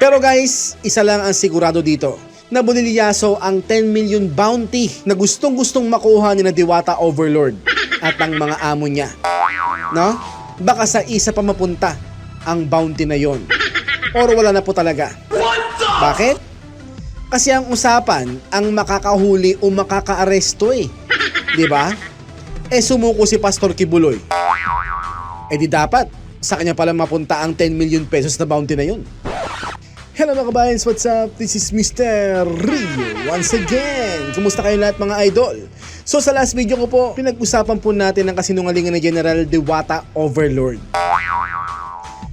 Pero guys, isa lang ang sigurado dito. Nabulilyaso ang 10 million bounty na gustong-gustong makuha ni na Diwata Overlord at ang mga amo niya. No? Baka sa isa pa mapunta ang bounty na yon. Or wala na po talaga. Bakit? Kasi ang usapan, ang makakahuli o makakaaresto eh. Ba? Eh sumuko si Pastor Kibuloy. Eh di dapat, sa kanya pala mapunta ang 10 million pesos na bounty na yun. Hello mga kabayans, what's up? This is Mr. Rio once again. Kumusta kayo lahat mga idol? So sa last video ko po, pinag-usapan po natin ang kasinungalingan ni General Dewata Overlord.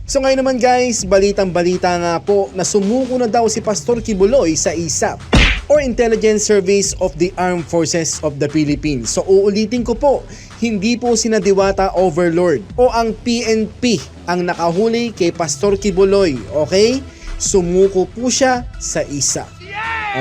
So ngayon naman guys, balitang balita nga po na sumuko na daw si Pastor Kibuloy sa ISAP or Intelligence Service of the Armed Forces of the Philippines. So uulitin ko po, hindi po sina Diwata Overlord o ang PNP ang nakahuli kay Pastor Kibuloy, okay? Sumuko po siya sa ISAP.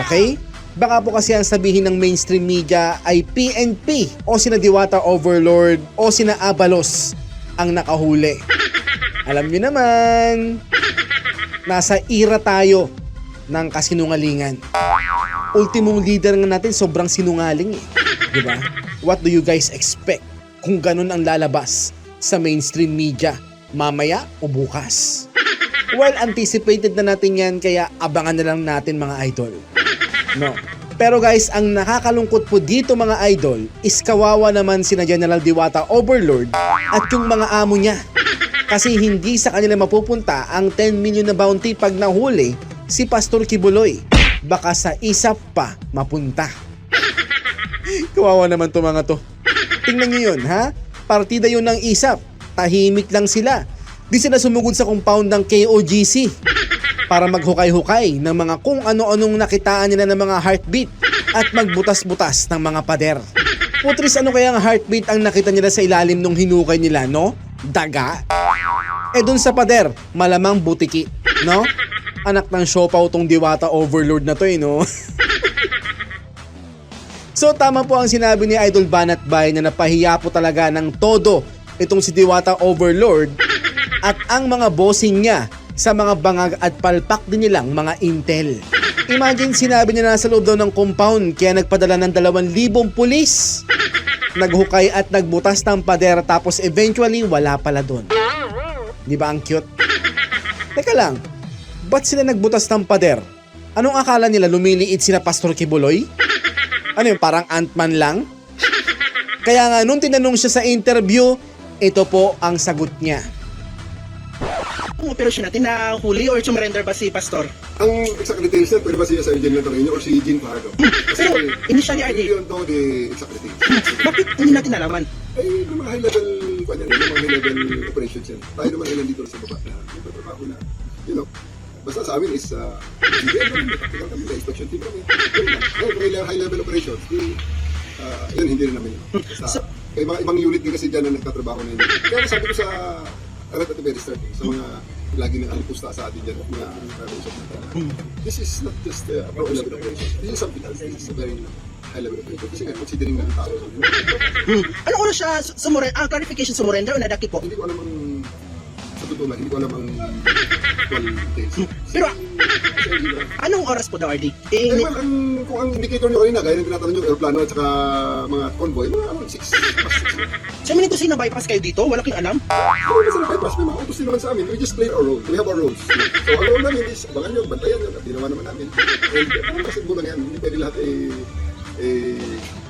Okay? Baka po kasi ang sabihin ng mainstream media ay PNP o sina Diwata Overlord o sina Abalos ang nakahuli. Alam niyo naman, nasa era tayo ng kasinungalingan. Ultimong leader nga natin sobrang sinungaling eh. Di ba? What do you guys expect kung ganun ang lalabas sa mainstream media mamaya o bukas? Well, anticipated na natin yan kaya abangan na lang natin mga idol. No. Pero guys, ang nakakalungkot po dito mga idol is kawawa naman sina General Diwata Overlord at yung mga amo niya. Kasi hindi sa kanila mapupunta ang 10 million na bounty pag nahuli si Pastor Kibuloy. Baka sa isap pa mapunta. Kawawa naman to mga to. Tingnan nyo yun, ha? Partida yun ng isap. Tahimik lang sila. Di sila sumugod sa compound ng KOGC para maghukay-hukay ng mga kung ano-anong nakitaan nila ng mga heartbeat at magbutas-butas ng mga pader. Putris, ano kaya ang heartbeat ang nakita nila sa ilalim nung hinukay nila, no? Daga? Eh dun sa pader, malamang butiki, no? Anak ng siopaw tong diwata overlord na to eh, no? So tama po ang sinabi ni Idol Banat Bay na napahiya po talaga ng todo itong si Diwata Overlord at ang mga bossing niya sa mga bangag at palpak din nilang mga intel. Imagine sinabi niya nasa loob daw ng compound kaya nagpadala ng 2,000 pulis. Naghukay at nagbutas ng pader tapos eventually wala pala doon. Di ba ang cute? Teka lang, ba't sila nagbutas ng pader? Anong akala nila lumiliit sila Pastor Kibuloy? Ano yun, parang Ant-Man lang? Kaya nga, nung tinanong siya sa interview, ito po ang sagot niya. Ang operasyon natin na huli or sumrender ba si Pastor? Ang exact details na pwede ba siya sa Eugene Lantarino or si Jean Pardo? Pero initially, RD, We don't know the exact details. bakit hindi natin nalaman? Ay, yung mga high level, kanya, yung mga high level operations yan. Tayo naman ay nandito sa baba na nagtatrabaho na, you know, basta sa amin is, uh, CBN kami, tactical kami, inspection team kami. Yun kung high level operations, uh, yun, hindi rin namin yun. Sa, may mga ibang unit din kasi dyan na nagtatrabaho na yun. Kaya sabi ko sa, right at the very start, sa mga lagi nang alipusta sa atin dyan, mga preparation natin. na, This is not just uh, a low level operation. This is something else. This is a very high level operation. Kasi nga, considering ng tao. Anong oras siya sumurender? Ah, clarification sumurender o nadaki po? Hindi ko alam ang sa totoo lang, hindi ko alam ang actual details. Pero, anong oras po daw, RD? Eh, Eh, well, ang, kung ang indicator nyo kanina, gaya ng tinatanong nyo, aeroplano at saka mga convoy, mga around 6, past 6. sa minute sino bypass kayo dito? Wala kayong alam? Ano na sila bypass? May mga autos din naman sa amin. We just play our role. We have our roles. So, ang role namin is, abangan nyo, bantayan nyo, at ginawa naman namin. And, ano kasi mo lang yan, hindi pwede lahat eh, eh,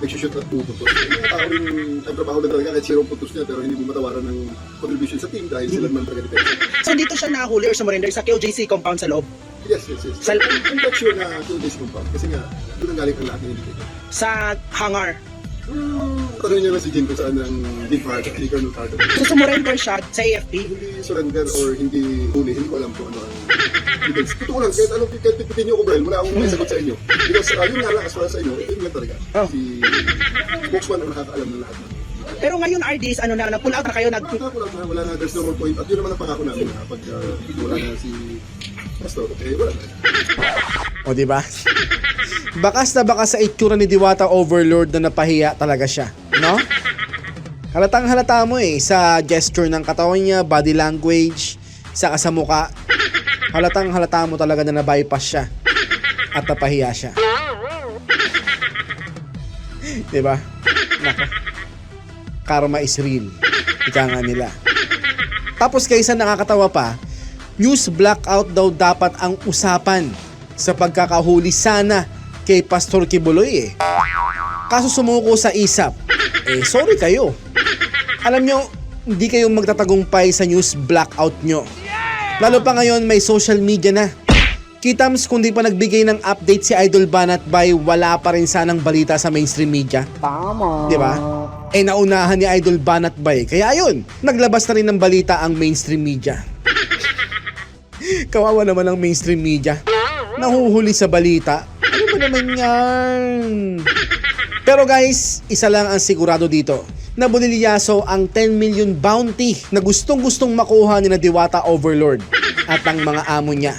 nagsishoot at puputos. Yung mga tao rin, nagtrabaho na talaga kahit zero putos niya, pero hindi mo matawaran ng contribution sa team dahil sila naman talaga depende. So dito siya nahuli or sumurender sa KOJC compound sa loob? Yes, yes, yes. Sal- I'm, I'm not sure na two days compound. Kasi nga, doon ang galing ang lahat ng. Sa hangar. Hmm, tanong niya lang si Jim kung saan ang Jim Pardo, si Colonel Pardo. So sumurender siya sa AFP? Hindi surrender or hindi huli, hindi ko alam kung ano ang details. Totoo lang, kahit anong kahit pipitin niyo ko, Brian, wala akong may sagot sa inyo. Because uh, yun nga lang, as far as sa inyo, yun lang talaga. Oh. Si spokesman ang nakakaalam ng lahat. Pero ngayon, RD, is ano na, na-pull out na kayo, nag... Pangako lang na wala na, there's no more point. At yun naman ang pangako namin na pag uh, wala na si Pastor, eh wala na. O di ba? Bakas na bakas sa itsura ni Diwata Overlord na napahiya talaga siya, no? Halatang halata mo eh sa gesture ng katawan niya, body language, saka sa muka. Halatang halata mo talaga na na-bypass siya at napahiya siya. diba? Nako. Karma is real. Ika nga nila. Tapos kaysa nakakatawa pa, news blackout daw dapat ang usapan sa pagkakahuli sana kay Pastor Kibuloy eh. Kaso sumuko sa isap. Eh, sorry kayo. Alam nyo, hindi kayo magtatagumpay sa news blackout nyo. Lalo pa ngayon may social media na. Kitams kung di pa nagbigay ng update si Idol Banat by wala pa rin sanang balita sa mainstream media. Tama. Di ba? Eh naunahan ni Idol Banat by. Kaya ayun, naglabas na rin ng balita ang mainstream media. Kawawa naman ang mainstream media. Nahuhuli sa balita. Naman yan? Pero guys, isa lang ang sigurado dito. Nabulilyaso ang 10 million bounty na gustong gustong makuha ni na Diwata Overlord at ang mga amo niya.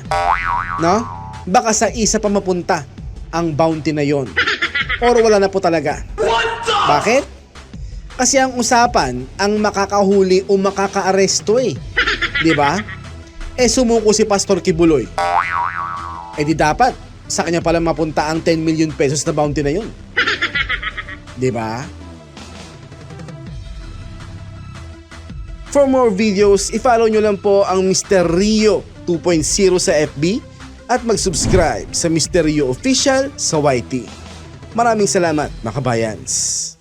No? Baka sa isa pa mapunta ang bounty na yon. Or wala na po talaga. Bakit? Kasi ang usapan, ang makakahuli o makakaaresto eh. Di ba? Eh sumuko si Pastor Kibuloy. Eh di dapat, sa kanya pala mapunta ang 10 million pesos na bounty na yun. Di ba? For more videos, i-follow nyo lang po ang Mr. Rio 2.0 sa FB at mag-subscribe sa Mr. Rio Official sa YT. Maraming salamat, mga kabayans.